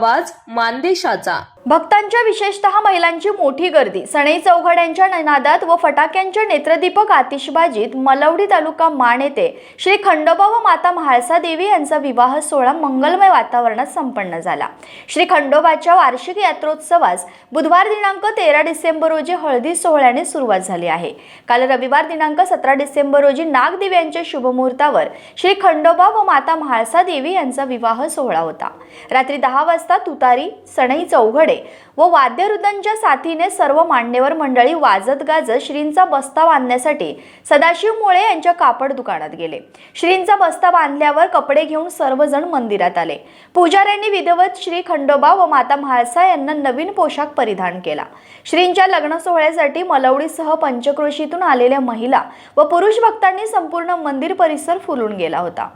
आवाज मानदेशाचा. भक्तांच्या विशेषतः महिलांची मोठी गर्दी. सणई चौघड्यांच्या नादात व फटाक्यांच्या नेत्रदीपक आतिषबाजीत मलवडी तालुका माण येथे श्री खंडोबा व माता म्हाळसा देवी यांचा विवाह सोहळा मंगलमय वातावरणात संपन्न झाला. श्री खंडोबाच्या वार्षिक यात्रोत्सवास बुधवार दिनांक तेरा डिसेंबर रोजी हळदी सोहळ्याने सुरुवात झाली आहे. काल रविवार दिनांक सतरा डिसेंबर रोजी नागदिव्यांच्या शुभमुहूर्तावर श्री खंडोबा व माता म्हाळसा देवी यांचा विवाह सोहळा होता. रात्री दहा वाजता तुतारी सणई चौघडे व वाद्यवृद्धांच्या साथीने सर्व मान्यवर मंडळी वाजत गाजत श्रींचा बस्ता बांधण्यासाठी सदाशिव मुळे यांच्या कापड दुकानात गेले. श्रींचा बस्ता बांधल्यावर कपडे घेऊन सर्वजण मंदिरात आले. पुजाऱ्यांनी विधवत श्री खंडोबा व माता म्हाळसा यांना नवीन पोशाख परिधान केला. श्रींच्या लग्न सोहळ्यासाठी मलवडीसह पंचक्रोशीतून आलेल्या महिला व पुरुष भक्तांनी संपूर्ण मंदिर परिसर फुलून गेला होता.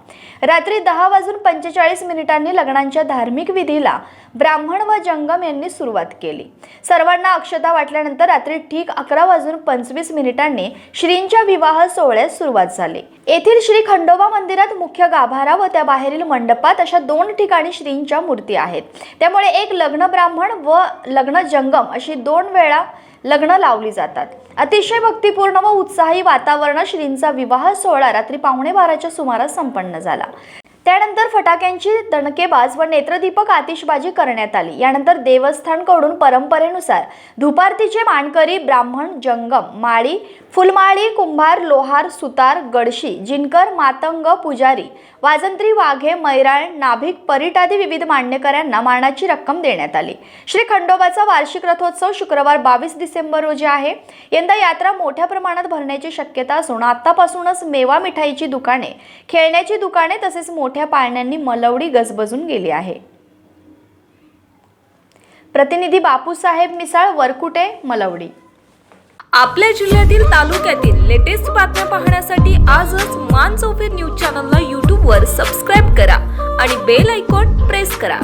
रात्री दहा वाजून पंचेचाळीस मिनिटांनी लग्नांच्या धार्मिक विधीला ब्राह्मण व जंगम यांनी सुरुवात केली. सर्वांना अक्षता वाटल्यानंतर रात्री ठीक अकरा वाजून पंचवीस मिनिटांनी श्रींच्या विवाह सोहळ्यास सुरुवात झाली. येथील श्री खंडोबा मंदिरात मुख्य गाभारा व त्या बाहेरील मंडपात अशा दोन ठिकाणी श्रींच्या मूर्ती आहेत. त्यामुळे एक लग्न ब्राह्मण व लग्न जंगम अशी दोन वेळा लग्न लावली जातात. अतिशय भक्तिपूर्ण व उत्साही वातावरणात श्रींचा विवाह सोहळा रात्री पावणे बाराच्या सुमारास संपन्न झाला. त्यानंतर फटाक्यांची दणकेबाज व नेत्रदीपक आतिषबाजी करण्यात आली. यानंतर देवस्थानकडून परंपरेनुसार धुपारतीचे मानकरी ब्राह्मण जंगम माळी फुलमाळी कुंभार लोहार सुतार गडशी जिनकर मातंग पुजारी वाजंत्री वाघे मैराळ नाभिक परीट आदी विविध मान्यकऱ्यांना मानाची रक्कम देण्यात आली. श्री खंडोबाचा वार्षिक रथोत्सव शुक्रवार बावीस डिसेंबर रोजी आहे. यंदा यात्रा मोठ्या प्रमाणात भरण्याची शक्यता असून आतापासूनच मेवा मिठाईची दुकाने खेळण्याची दुकाने तसेच मोठ्या पाळण्यांनी मलवडी गजबजून गेली आहे. प्रतिनिधी बापूसाहेब मिसाळ वरकुटे मलवडी. आपल्या जिल्ह्यातील तालुक्यातील लेटेस्ट बातम्या पाहण्यासाठी आजच मान चौफेर न्यूज चॅनलला यूट्यूबवर सबस्क्राईब करा आणि बेल आयकॉन प्रेस करा.